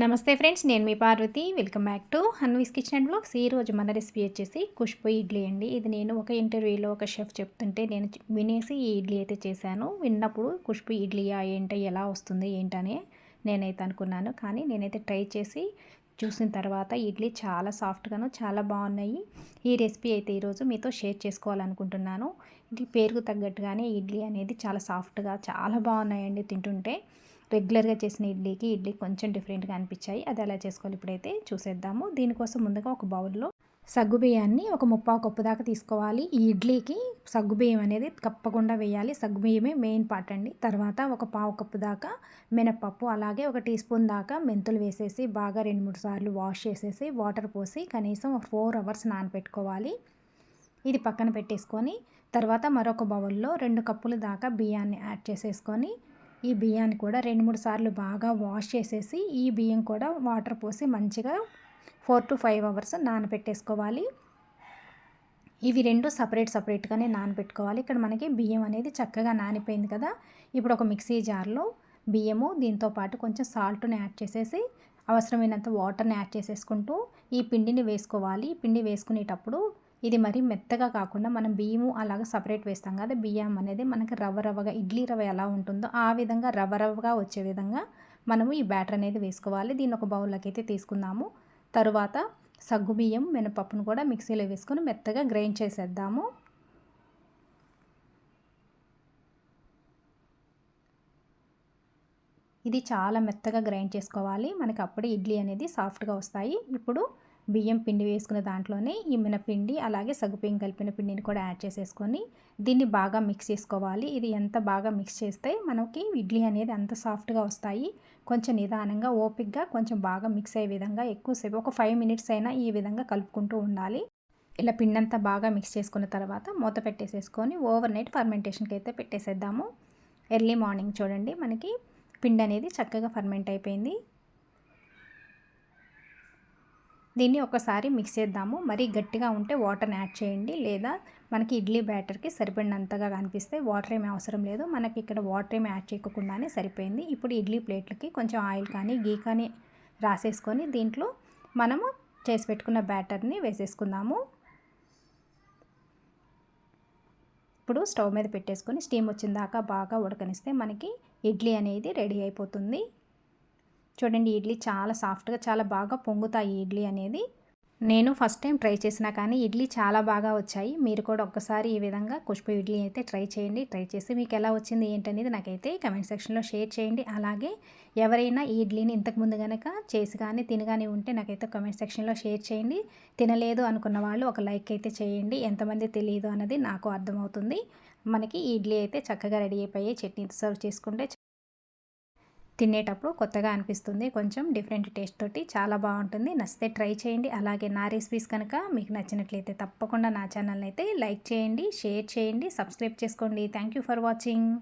నమస్తే ఫ్రెండ్స్ నేను మీ Parvati. Welcome back to Hanvi's kitchen and blogs. ఈ రోజు మన రెసిపీ వచ్చేసి కుష్పు ఇడ్లీ అండి. ఇది నేను ఒక ఇంటర్వ్యూలో ఒక షెఫ్ చెప్తుంటే నేను వినేసి ఈ ఇడ్లీ అయితే చేశాను. విన్నప్పుడు కుష్పు ఇడ్లీయా ఏంటి ఎలా వస్తుంది ఏంటనే నేనైతే అనుకున్నాను. కానీ నేనైతే ట్రై చేసి చూసిన తర్వాత ఇడ్లీ చాలా సాఫ్ట్గాను చాలా బాగున్నాయి. ఈ రెసిపీ అయితే ఈరోజు మీతో షేర్ చేసుకోవాలనుకుంటున్నాను. ఇది పేరుకు తగ్గట్టుగానే ఇడ్లీ అనేది చాలా సాఫ్ట్గా చాలా బాగున్నాయండి తింటుంటే. రెగ్యులర్గా చేసిన ఇడ్లీకి ఇడ్లీ కొంచెం డిఫరెంట్గా అనిపించాయి. అది ఎలా చేసుకోవాలి ఇప్పుడైతే చూసేద్దాము. దీనికోసం ముందుగా ఒక బౌల్లో సగ్గుబియ్యాన్ని ఒక ముప్పావు కప్పు దాకా తీసుకోవాలి. ఈ ఇడ్లీకి సగ్గుబియ్యం అనేది తప్పకుండా వేయాలి. సగ్గుబియ్యమే మెయిన్ పార్ట్ అండి. తర్వాత ఒక పావు కప్పు దాకా మినప్పప్పు అలాగే ఒక టీ స్పూన్ దాకా మెంతులు వేసేసి బాగా రెండు మూడు సార్లు వాష్ చేసేసి వాటర్ పోసి కనీసం ఫోర్ అవర్స్ నానబెట్టుకోవాలి ఇది పక్కన పెట్టేసుకొని తర్వాత మరొక బౌల్లో రెండు కప్పుల దాకా బియ్యాన్ని యాడ్ చేసేసుకొని ఈ బియ్యాన్ని కూడా రెండు మూడు సార్లు బాగా వాష్ చేసేసి ఈ బియ్యం కూడా వాటర్ పోసి మంచిగా ఫోర్ టు ఫైవ్ అవర్స్ నానబెట్టేసుకోవాలి ఇవి రెండు సపరేట్ సపరేట్గానే నానబెట్టుకోవాలి ఇక్కడ మనకి బియ్యం అనేది చక్కగా నానిపోయింది కదా. ఇప్పుడు ఒక మిక్సీ జార్లో బియ్యము దీంతో పాటు కొంచెం సాల్ట్ని యాడ్ చేసేసి అవసరమైనంత వాటర్ని యాడ్ చేసేసుకుంటూ ఈ పిండిని వేసుకోవాలి. పిండి వేసుకునేటప్పుడు ఇది మరి మెత్తగా కాకుండా మనం బియ్యము అలాగ సపరేట్ వేస్తాం కదా బియ్యం అనేది మనకి రవ్వ రవ్వగా ఇడ్లీ రవ్వ ఎలా ఉంటుందో ఆ విధంగా రవ్వ రవ్వగా వచ్చే విధంగా మనము ఈ బ్యాటర్ అనేది వేసుకోవాలి. దీన్ని ఒక బౌల్లోకి అయితే తీసుకుందాము. తరువాత సగ్గు బియ్యం మినపప్పును కూడా మిక్సీలో వేసుకొని మెత్తగా గ్రైండ్ చేసేద్దాము. ఇది చాలా మెత్తగా గ్రైండ్ చేసుకోవాలి. మనకి అప్పుడే ఇడ్లీ అనేది సాఫ్ట్గా వస్తాయి. ఇప్పుడు బియ్యం పిండి వేసుకున్న దాంట్లోనే ఈ మినపిండి అలాగే సగ్గుపిండి కలిపిన పిండిని కూడా యాడ్ చేసేసుకొని దీన్ని బాగా మిక్స్ చేసుకోవాలి. ఇది ఎంత బాగా మిక్స్ చేస్తే మనకి ఇడ్లీ అనేది అంత సాఫ్ట్గా వస్తాయి. కొంచెం నిదానంగా ఓపిక్గా కొంచెం బాగా మిక్స్ అయ్యే విధంగా ఎక్కువసేపు ఒక ఫైవ్ మినిట్స్ అయినా ఈ విధంగా కలుపుకుంటూ ఉండాలి. ఇలా పిండంతా బాగా మిక్స్ చేసుకున్న తర్వాత మూత పెట్టేసేసుకొని ఓవర్ నైట్ ఫర్మెంటేషన్కి అయితే పెట్టేసేద్దాము. ఎర్లీ మార్నింగ్ చూడండి మనకి పిండి అనేది చక్కగా ఫర్మెంట్ అయిపోయింది. దీన్ని ఒకసారి మిక్స్ చేద్దాము. మరీ గట్టిగా ఉంటే వాటర్ని యాడ్ చేయండి. లేదా మనకి ఇడ్లీ బ్యాటర్కి సరిపడినంతగా కనిపిస్తే వాటర్ ఏమీ అవసరం లేదు. మనకి ఇక్కడ వాటర్ ఏమి యాడ్ చేయకుండానే సరిపోయింది. ఇప్పుడు ఇడ్లీ ప్లేట్లకి కొంచెం ఆయిల్ కానీ గీ కానీ రాసేసుకొని దీంట్లో మనము చేసి పెట్టుకున్న బ్యాటర్ని వేసేసుకుందాము. ఇప్పుడు స్టవ్ మీద పెట్టేసుకొని స్టీమ్ వచ్చిన దాకా బాగా ఉడకనిస్తే మనకి ఇడ్లీ అనేది రెడీ అయిపోతుంది. చూడండి ఇడ్లీ చాలా సాఫ్ట్గా చాలా బాగా పొంగుతాయి ఇడ్లీ అనేది. నేను ఫస్ట్ టైం ట్రై చేసినా కానీ ఇడ్లీ చాలా బాగా వచ్చాయి. మీరు కూడా ఒక్కసారి ఈ విధంగా కుష్పు ఇడ్లీ అయితే ట్రై చేయండి. ట్రై చేసి మీకు ఎలా వచ్చింది ఏంటనేది నాకైతే కమెంట్ సెక్షన్లో షేర్ చేయండి. అలాగే ఎవరైనా ఈ ఇడ్లీని ఇంతకుముందు కనుక చేసి కానీ తినగానే ఉంటే నాకైతే కమెంట్ సెక్షన్లో షేర్ చేయండి. తినలేదు అనుకున్న వాళ్ళు ఒక లైక్ అయితే చేయండి. ఎంతమంది తెలియదు అన్నది నాకు అర్థమవుతుంది. మనకి ఇడ్లీ అయితే చక్కగా రెడీ అయిపోయి చట్నీ సర్వ్ చేసుకుంటే తినేటప్పుడు కొత్తగా అనిపిస్తుంది. కొంచెం డిఫరెంట్ టేస్ట్ తోటి చాలా బాగుంటుంది. నచ్చితే ట్రై చేయండి. అలాగే నా రెసిపీస్ కనుక మీకు నచ్చినట్లయితే తప్పకుండా నా ఛానల్ని అయితే లైక్ చేయండి షేర్ చేయండి సబ్స్క్రైబ్ చేసుకోండి. Thank you for watching.